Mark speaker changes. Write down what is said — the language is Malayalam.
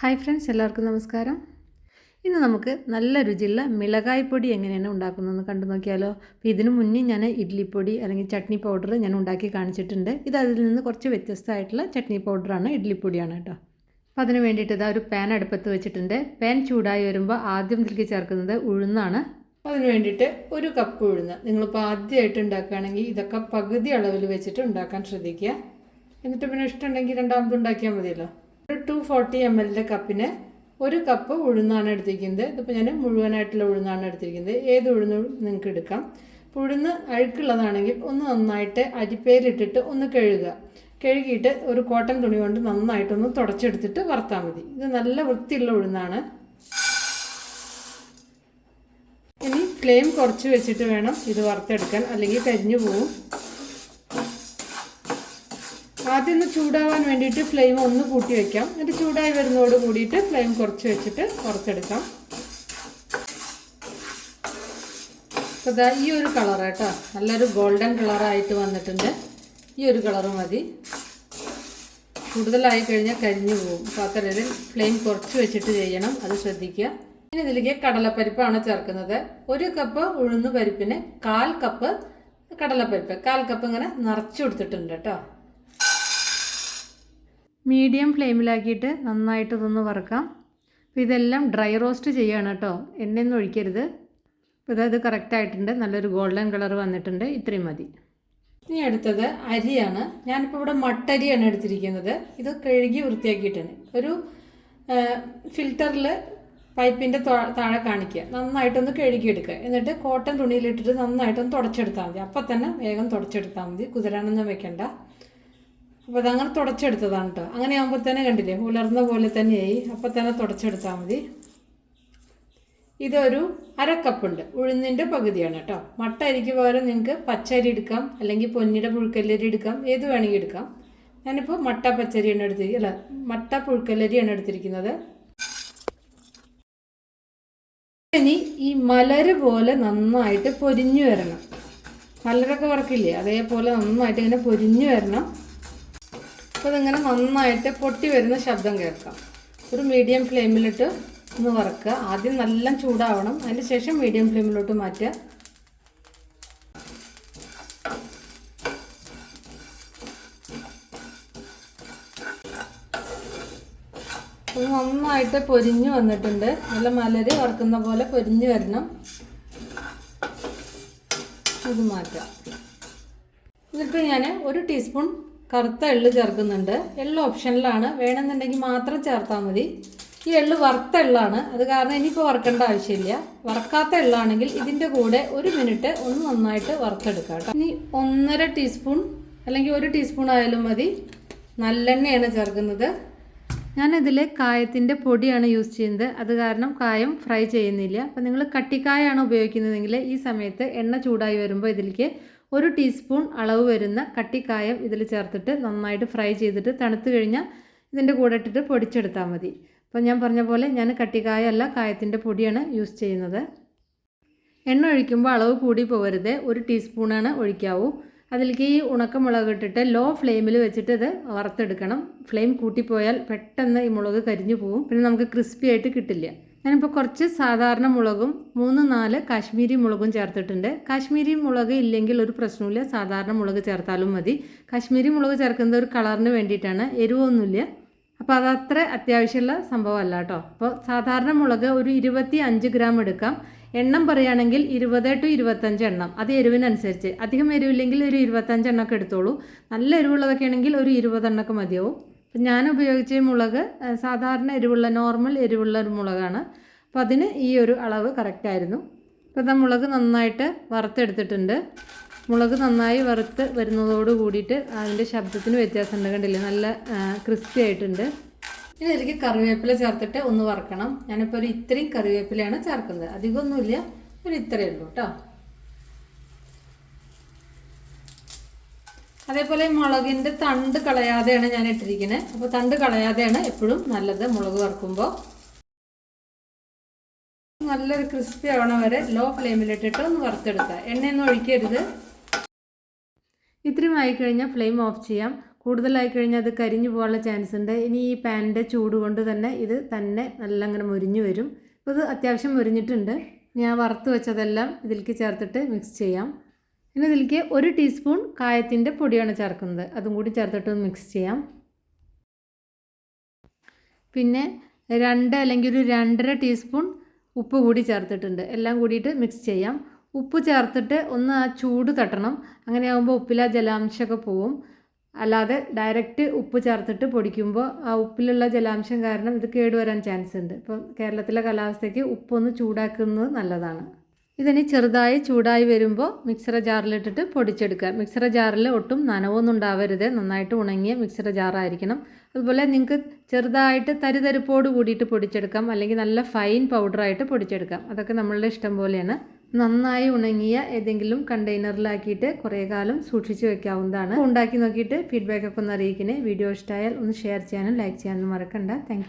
Speaker 1: ഹായ് ഫ്രണ്ട്സ് എല്ലാവർക്കും നമസ്കാരം. ഇന്ന് നമുക്ക് നല്ല രുചിയുള്ള മിളകായ് പൊടി എങ്ങനെയാണ് ഉണ്ടാക്കുന്നതെന്ന് കണ്ടു നോക്കിയാലോ. അപ്പോൾ ഇതിനു മുന്നേ ഞാൻ ഇഡ്ലിപ്പൊടി അല്ലെങ്കിൽ ചട്നി പൗഡർ ഞാൻ ഉണ്ടാക്കി കാണിച്ചിട്ടുണ്ട്. ഇത് അതിൽ നിന്ന് കുറച്ച് വ്യത്യസ്തമായിട്ടുള്ള ചട്നി പൗഡറാണ് ഇഡ്ലിപ്പൊടിയാണ് കേട്ടോ. അപ്പോൾ അതിന് വേണ്ടിയിട്ട് ഇതാ ഒരു പാൻ അടുപ്പത്ത് വെച്ചിട്ടുണ്ട്. പാൻ ചൂടായി വരുമ്പോൾ ആദ്യം ഇതിലേക്ക് ചേർക്കുന്നത് ഉഴുന്നാണ്. അതിന് വേണ്ടിയിട്ട് ഒരു കപ്പ് ഉഴുന്ന്. നിങ്ങളിപ്പോൾ ആദ്യമായിട്ട് ഉണ്ടാക്കുകയാണെങ്കിൽ ഇതൊക്കെ പകുതി അളവിൽ വെച്ചിട്ട് ഉണ്ടാക്കാൻ ശ്രദ്ധിക്കുക. എന്നിട്ട് പിന്നെ ഇഷ്ടമുണ്ടെങ്കിൽ രണ്ടാമത് ഉണ്ടാക്കിയാൽ മതിയല്ലോ. ടു ഫോർട്ടി എം എല്ലിന്റെ കപ്പിന് ഒരു കപ്പ് ഉഴുന്നാണ് എടുത്തിരിക്കുന്നത്. ഇതിപ്പോൾ ഞാൻ മുഴുവനായിട്ടുള്ള ഉഴുന്നാണ് എടുത്തിരിക്കുന്നത്. ഏത് ഉഴുന്ന് നിങ്ങൾക്ക് എടുക്കാം. അപ്പോൾ ഉഴുന്ന് അഴുക്കുള്ളതാണെങ്കിൽ ഒന്ന് നന്നായിട്ട് അരിപ്പേരിട്ടിട്ട് ഒന്ന് കഴുകുക. കഴുകിയിട്ട് ഒരു കോട്ടൺ തുണി കൊണ്ട് നന്നായിട്ടൊന്ന് തുടച്ചെടുത്തിട്ട് വറുത്താൽ മതി. ഇത് നല്ല വൃത്തിയുള്ള ഉഴുന്നാണ്. ഇനി ഫ്ലെയിം കുറച്ച് വെച്ചിട്ട് വേണം ഇത് വറുത്തെടുക്കാൻ. അല്ലെങ്കിൽ കരിഞ്ഞു പോവും. ആദ്യം ഒന്ന് ചൂടാവാൻ വേണ്ടിയിട്ട് ഫ്ലെയിം ഒന്ന് കൂട്ടി വെക്കാം. എന്നിട്ട് ചൂടായി വരുന്നതോട് കൂടിയിട്ട് ഫ്ലെയിം കുറച്ച് വെച്ചിട്ട് കുറച്ചെടുക്കാം അപ്പോൾ ഇതാ ഈ ഒരു കളർ കേട്ടോ നല്ലൊരു ഗോൾഡൻ കളറായിട്ട് വന്നിട്ടുണ്ട്. ഈ ഒരു കളർ മതി. കൂടുതലായി കഴിഞ്ഞാൽ കരിഞ്ഞു പോകും. അപ്പോൾ അത്തരത്തിൽ ഫ്ലെയിം കുറച്ച് വെച്ചിട്ട് ചെയ്യണം. അത് ശ്രദ്ധിക്കുക. ഇനി ഇതിലേക്ക് കടലപ്പരിപ്പാണ് ചേർക്കുന്നത്. ഒരു കപ്പ് ഉഴുന്ന് പരിപ്പിന് കാൽ കപ്പ് കടലപ്പരിപ്പ്. കാൽ കപ്പ് ഇങ്ങനെ നിറച്ചു കൊടുത്തിട്ടുണ്ട് കേട്ടോ. മീഡിയം ഫ്ലെയിമിലാക്കിയിട്ട് നന്നായിട്ട് ഇതൊന്ന് വറുക്കാം. അപ്പോൾ ഇതെല്ലാം ഡ്രൈ റോസ്റ്റ് ചെയ്യണം കേട്ടോ എണ്ണയൊന്നും ഒഴിക്കരുത്. അപ്പോൾ ഇതത് കറക്റ്റായിട്ടുണ്ട് നല്ലൊരു ഗോൾഡൻ കളർ വന്നിട്ടുണ്ട്. ഇത്രയും മതി. ഇനി അടുത്തത് അരിയാണ്. ഞാനിപ്പോൾ ഇവിടെ മട്ടരിയാണ് എടുത്തിരിക്കുന്നത്. ഇത് കഴുകി വൃത്തിയാക്കിയിട്ടാണ് ഒരു ഫിൽറ്ററിൽ പൈപ്പിന്റെ താഴെ കാണിക്കുക. നന്നായിട്ടൊന്ന് കഴുകിയെടുക്കുക. എന്നിട്ട് കോട്ടൺ തുണിയിലിട്ടിട്ട് നന്നായിട്ടൊന്ന് തുടച്ചെടുത്താൽ മതി. അപ്പം തന്നെ വേഗം തുടച്ചെടുത്താൽ മതി. കുതിരാനൊന്നും വെക്കണ്ട. അപ്പോൾ അതങ്ങനെ തുടച്ചെടുത്തതാണ് കേട്ടോ അങ്ങനെ ആകുമ്പോൾ തന്നെ കണ്ടില്ലേ ഉലർന്ന പോലെ തന്നെയായി. അപ്പോൾ തന്നെ തുടച്ചെടുത്താൽ മതി. ഇതൊരു അരക്കപ്പുണ്ട്. ഉഴുന്നിന്റെ പകുതിയാണ് കേട്ടോ മട്ട അരിക്ക് പകരം നിങ്ങൾക്ക് പച്ചരി എടുക്കാം അല്ലെങ്കിൽ പൊന്നിയുടെ പുഴുക്കല്ലരി എടുക്കാം ഏത് വേണമെങ്കിൽ എടുക്കാം. ഞാനിപ്പോൾ മട്ട പച്ചരിയാണ് എടുത്തിരിക്കുന്നത് അല്ല മട്ട പുഴുക്കല്ലരിയാണ് എടുത്തിരിക്കുന്നത്. ഇനി ഈ മലര് പോലെ നന്നായിട്ട് പൊരിഞ്ഞു വരണം. മലരൊക്കെ വറക്കില്ലേ അതേപോലെ നന്നായിട്ട് ഇങ്ങനെ പൊരിഞ്ഞു വരണം. അപ്പോൾ ഇതിങ്ങനെ നന്നായിട്ട് പൊട്ടി വരുന്ന ശബ്ദം കേൾക്കാം. ഒരു മീഡിയം ഫ്ലെയിമിലിട്ട് ഒന്ന് വറക്കുക. ആദ്യം നല്ല ചൂടാവണം. അതിന് ശേഷം മീഡിയം ഫ്ലെയിമിലോട്ട് മാറ്റുക. നന്നായിട്ട് പൊരിഞ്ഞു വന്നിട്ടുണ്ട്. നല്ല മലരി വറുക്കുന്ന പോലെ പൊരിഞ്ഞു വരണം. ഇത് മാറ്റാം എന്നിട്ട് ഞാൻ ഒരു ടീസ്പൂൺ കറുത്ത എള്ള് ചേർക്കുന്നുണ്ട്. എള്ള് ഓപ്ഷനിലാണ്. വേണമെന്നുണ്ടെങ്കിൽ മാത്രം ചേർത്താൽ മതി. ഈ എള്ള് വറുത്ത എള്ളാണ്. അത് കാരണം ഇനിയിപ്പോൾ വറുക്കേണ്ട ആവശ്യമില്ല. വറക്കാത്ത എള്ളാണെങ്കിൽ ഇതിന്റെ കൂടെ ഒരു മിനിറ്റ് ഒന്ന് നന്നായിട്ട് വറുത്തെടുക്കാം കേട്ടോ. ഇനി ഒന്നര ടീസ്പൂൺ അല്ലെങ്കിൽ ഒരു ടീസ്പൂൺ ആയാലും മതി. നല്ലെണ്ണയാണ് ചേർക്കുന്നത്. ഞാനിതിൽ കായത്തിന്റെ പൊടിയാണ് യൂസ് ചെയ്യുന്നത്. അത് കാരണം കായം ഫ്രൈ ചെയ്യുന്നില്ല. അപ്പോൾ നിങ്ങൾ കട്ടിക്കായാണ് ഉപയോഗിക്കുന്നതെങ്കിൽ ഈ സമയത്ത് എണ്ണ ചൂടായി വരുമ്പോൾ ഇതിലേക്ക് ഒരു ടീസ്പൂൺ അളവ് വരുന്ന കട്ടിക്കായം ഇതിൽ ചേർത്തിട്ട് നന്നായിട്ട് ഫ്രൈ ചെയ്തിട്ട് തണുത്ത് കഴിഞ്ഞാൽ ഇതിന്റെ കൂടെ ഇട്ടിട്ട് പൊടിച്ചെടുത്താൽ മതി. അപ്പോൾ ഞാൻ പറഞ്ഞ പോലെ ഞാൻ കട്ടിക്കായ അല്ല കായത്തിന്റെ പൊടിയാണ് യൂസ് ചെയ്യുന്നത്. എണ്ണ ഒഴിക്കുമ്പോൾ അളവ് കൂടി പോകരുത്. ഒരു ടീസ്പൂണാണ് ഒഴിക്കാവൂ. അതിലേക്ക് ഈ ഉണക്കമുളക് ഇട്ടിട്ട് ലോ ഫ്ലെയിമിൽ വെച്ചിട്ട് ഇത് വറുത്തെടുക്കണം. ഫ്ലെയിം കൂട്ടിപ്പോയാൽ പെട്ടെന്ന് ഈ മുളക് കരിഞ്ഞു പോകും പിന്നെ നമുക്ക് ക്രിസ്പി ആയിട്ട് കിട്ടില്ല. ഞാനിപ്പോൾ കുറച്ച് സാധാരണ മുളകും മൂന്ന് നാല് കാശ്മീരി മുളകും ചേർത്തിട്ടുണ്ട്. കാശ്മീരി മുളക് ഇല്ലെങ്കിൽ ഒരു പ്രശ്നമില്ല സാധാരണ മുളക് ചേർത്താലും മതി. കാശ്മീരി മുളക് ചേർക്കുന്നത് ഒരു കളറിന് വേണ്ടിയിട്ടാണ്. എരിവൊന്നുമില്ല. അപ്പോൾ അതത്ര അത്യാവശ്യമുള്ള സംഭവമല്ല കേട്ടോ. അപ്പോൾ സാധാരണ മുളക് ഒരു ഇരുപത്തി അഞ്ച് ഗ്രാം എടുക്കാം. എണ്ണം പറയുകയാണെങ്കിൽ ഇരുപത് ടു ഇരുപത്തഞ്ച് എണ്ണം. അത് എരിവിനനുസരിച്ച്. അധികം എരിവില്ലെങ്കിൽ ഒരു ഇരുപത്തഞ്ച് എണ്ണമൊക്കെ എടുത്തോളൂ. നല്ല എരിവുള്ളതൊക്കെ ആണെങ്കിൽ ഒരു ഇരുപതെണ്ണമൊക്കെ മതിയാവും. അപ്പം ഞാൻ ഉപയോഗിച്ച മുളക് സാധാരണ എരിവുള്ള നോർമൽ എരിവുള്ള ഒരു മുളകാണ്. അപ്പോൾ അതിന് ഈ ഒരു അളവ് കറക്റ്റായിരുന്നു അപ്പോൾ ഇതാ മുളക് നന്നായിട്ട് വറുത്തെടുത്തിട്ടുണ്ട്. മുളക് നന്നായി വറുത്ത് വരുന്നതോട് കൂടിയിട്ട് അതിന്റെ ശബ്ദത്തിന് വ്യത്യാസമുണ്ട് കണ്ടില്ലേ? നല്ല ക്രിസ്പി ആയിട്ടുണ്ട്. ഇനി ഇതിലേക്ക് കറിവേപ്പില ചേർത്തിട്ട് ഒന്ന് വറക്കണം. ഞാനിപ്പോൾ ഒരു ഇത്രയും കറിവേപ്പിലയാണ് ചേർക്കുന്നത്. അധികമൊന്നുമില്ല. ഒരു ഇത്രയേ ഉള്ളൂ കേട്ടോ. അതേപോലെ മുളകിന്റെ തണ്ട് കളയാതെയാണ് ഞാൻ ഇട്ടിരിക്കുന്നത് അപ്പോൾ തണ്ട് കളയാതെയാണ് എപ്പോഴും നല്ലത് മുളക് വറുക്കുമ്പോൾ നല്ലൊരു ക്രിസ്പി ആവണ വരെ ലോ ഫ്ലെയിമിലിട്ടിട്ട് ഒന്ന് വറുത്തെടുക്കുക. എണ്ണയൊന്നും ഒഴിക്കരുത്. ഇത്രയും ആയിക്കഴിഞ്ഞാൽ ഫ്ലെയിം ഓഫ് ചെയ്യാം. കൂടുതലായി കഴിഞ്ഞാൽ അത് കരിഞ്ഞു പോകാനുള്ള ചാൻസ് ഉണ്ട്. ഇനി ഈ പാനിന്റെ ചൂട് കൊണ്ട് തന്നെ ഇത് തന്നെ നല്ല അങ്ങനെ മുരിഞ്ഞു വരും. അപ്പോൾ ഇത് അത്യാവശ്യം മുരിഞ്ഞിട്ടുണ്ട്. ഞാൻ വറുത്ത് വെച്ചതെല്ലാം ഇതിലേക്ക് ചേർത്തിട്ട് മിക്സ് ചെയ്യാം. ഇനി ഇതിലേക്ക് ഒരു ടീസ്പൂൺ കായത്തിന്റെ പൊടിയാണ് ചേർക്കുന്നത്. അതും കൂടി ചേർത്തിട്ട് മിക്സ് ചെയ്യാം. പിന്നെ രണ്ട് അല്ലെങ്കിൽ ഒരു രണ്ടര ടീസ്പൂൺ ഉപ്പ് കൂടി ചേർത്തിട്ടുണ്ട്. എല്ലാം കൂടിയിട്ട് മിക്സ് ചെയ്യാം. ഉപ്പ് ചേർത്തിട്ട് ഒന്ന് ആ ചൂട് തട്ടണം. അങ്ങനെ ആകുമ്പോൾ ഉപ്പിലെ ജലാംശമൊക്കെ പോവും. അല്ലാതെ ഡയറക്റ്റ് ഉപ്പ് ചേർത്തിട്ട് പൊടിക്കുമ്പോൾ ആ ഉപ്പിലുള്ള ജലാംശം കാരണം ഇത് കേടുവരാൻ ചാൻസ് ഉണ്ട്. ഇപ്പം കേരളത്തിലെ കാലാവസ്ഥയ്ക്ക് ഉപ്പൊന്ന് ചൂടാക്കുന്നത് നല്ലതാണ്. ഇതിനി ചെറുതായി ചൂടായി വരുമ്പോൾ മിക്സറ ജാറിലിട്ടിട്ട് പൊടിച്ചെടുക്കുക. മിക്സറ ജാറിൽ ഒട്ടും നനവൊന്നും ഉണ്ടാവരുത്. നന്നായിട്ട് ഉണങ്ങിയ മിക്സറ ജാറായിരിക്കണം അതുപോലെ നിങ്ങൾക്ക് ചെറുതായിട്ട് തരിതരിപ്പോട് കൂടിയിട്ട് പൊടിച്ചെടുക്കാം. അല്ലെങ്കിൽ നല്ല ഫൈൻ പൗഡറായിട്ട് പൊടിച്ചെടുക്കാം. അതൊക്കെ നമ്മളുടെ ഇഷ്ടം പോലെയാണ്. നന്നായി ഉണങ്ങിയ ഏതെങ്കിലും കണ്ടെയ്നറിലാക്കിയിട്ട് കുറേ കാലം സൂക്ഷിച്ചു വെക്കാവുന്നതാണ്. ഉണ്ടാക്കി നോക്കിയിട്ട് ഫീഡ്ബാക്ക് ഒക്കെ ഒന്ന് അറിയിക്കണേ. വീഡിയോ ഇഷ്ടമായാൽ ഒന്ന് ഷെയർ ചെയ്യാനും ലൈക്ക് ചെയ്യാനും മറക്കണ്ട. താങ്ക്